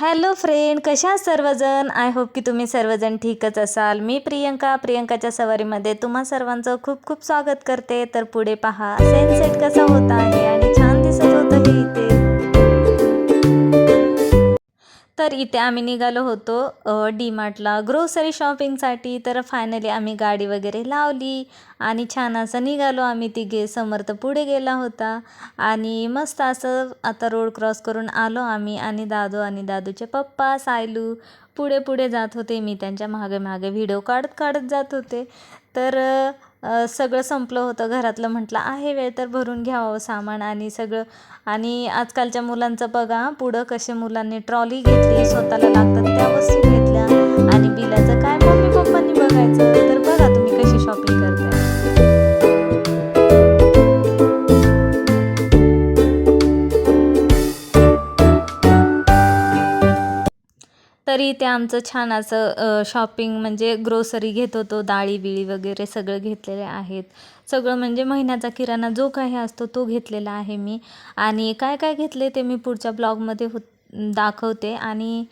Hello friend कशा सर्वजण? I hope की तुम्ही सर्वजण ठीकच असाल. मी प्रियंका प्रियंकाच्या सवारीमध्ये तुम्हा सर्वांचं खूप खूप स्वागत करते. तर पुढे पहा सेट कसा होता आहे आणि तर इथे आम्ही निघालो होतो डी मार्टला ग्रोसरी शॉपिंगसाठी तर फायनली आम्ही गाडी वगैरे लावली आणि छान असं निघालो आम्ही तिघे. समर्थ पुढे गेला होता आणि मस्त असं आता रोड क्रॉस करून आलो आम्ही आणि दादू आणि दादूचे पप्पा सायलू पुढे पुढे जात होते. मी त्यांच्या मागे मागे व्हिडिओ काढत काढत जात होते. तर सगळं संपलं होतं घरातलं म्हटलं आहे वेळ तर भरून घ्यावं सामान आणि सगळं. आणि आजकालच्या मुलांचं बघा पुढं कसे मुलांनी ट्रॉली घेतली स्वतःला लागतात त्या वस्तू घेतल्या आणि बिलाचं तरी ते आमचं छान असं शॉपिंग म्हणजे ग्रोसरी घेत होतो डाळी बिळी वगैरे सगळं घेतलेले आहेत. सगळं म्हणजे महिन्याचा किराणा जो काही असतो तो घेतलेला आहे मी. आणि काय काय घेतले ते मी पुढच्या ब्लॉगमध्ये हो दाखवते. आणि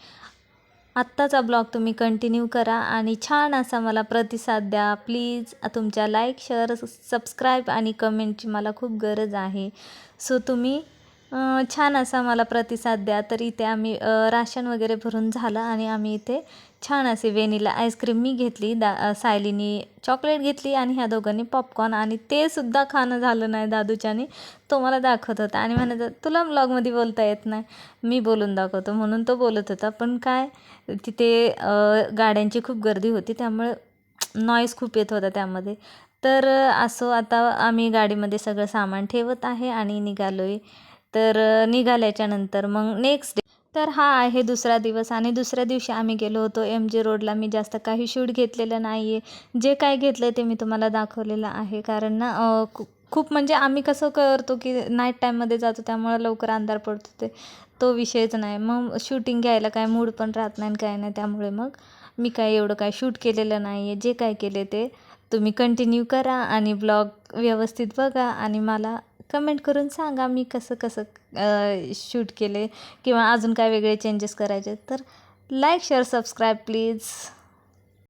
आत्ताचा ब्लॉग तुम्ही कंटिन्यू करा आणि छान असा मला प्रतिसाद द्या. प्लीज तुमच्या लाईक शेअर सबस्क्राईब आणि कमेंटची मला खूप गरज आहे. सो तुम्ही छान असा मला प्रतिसाद द्या. तर इथे आम्ही राशन वगैरे भरून झालं आणि आम्ही इथे छान असे वेनिला आईस्क्रीम मी घेतली दा सायलीनी चॉकलेट घेतली आणि ह्या दोघांनी पॉपकॉर्न आणि ते सुद्धा खाणं झालं नाही दादूच्याने. तो मला दाखवत होता आणि म्हणत तुला ब्लॉगमध्ये बोलता येत नाही. मी बोलून दाखवतो. म्हणून तो बोलत होता. पण काय तिथे गाड्यांची खूप गर्दी होती. त्यामुळे नॉईज खूप येत होता त्यामध्ये. तर असो आता आम्ही गाडीमध्ये सगळं सामान ठेवत आहे आणि निघालो आहे तर निघाल्याच्यानंतर मग नेक्स्ट डे तर हा आहे दुसरा दिवस आणि दुसऱ्या दिवशी आम्ही गेलो होतो एम जी रोडला मी जास्त काही शूट घेतलेलं नाही आहे जे काय घेतलं ते मी तुम्हाला दाखवलेलं आहे. कारण ना खूप म्हणजे आम्ही कसं करतो की नाईट टाईममध्ये जातो त्यामुळं लवकर अंधार पडतो ते. तो विषयच नाही. मग शूटिंग घ्यायला काय मूड पण राहत नाही आणि काय नाही. त्यामुळे मग मी काय एवढं काय शूट केलेलं नाही आहे जे काय केले ते तुम्ही कंटिन्यू करा आणि ब्लॉग व्यवस्थित बघा आणि मला कमेंट करून सांगा मी कसं कसं शूट केले किंवा अजून काय वेगळे चेंजेस करायचे तर लाईक शेअर सबस्क्राईब प्लीज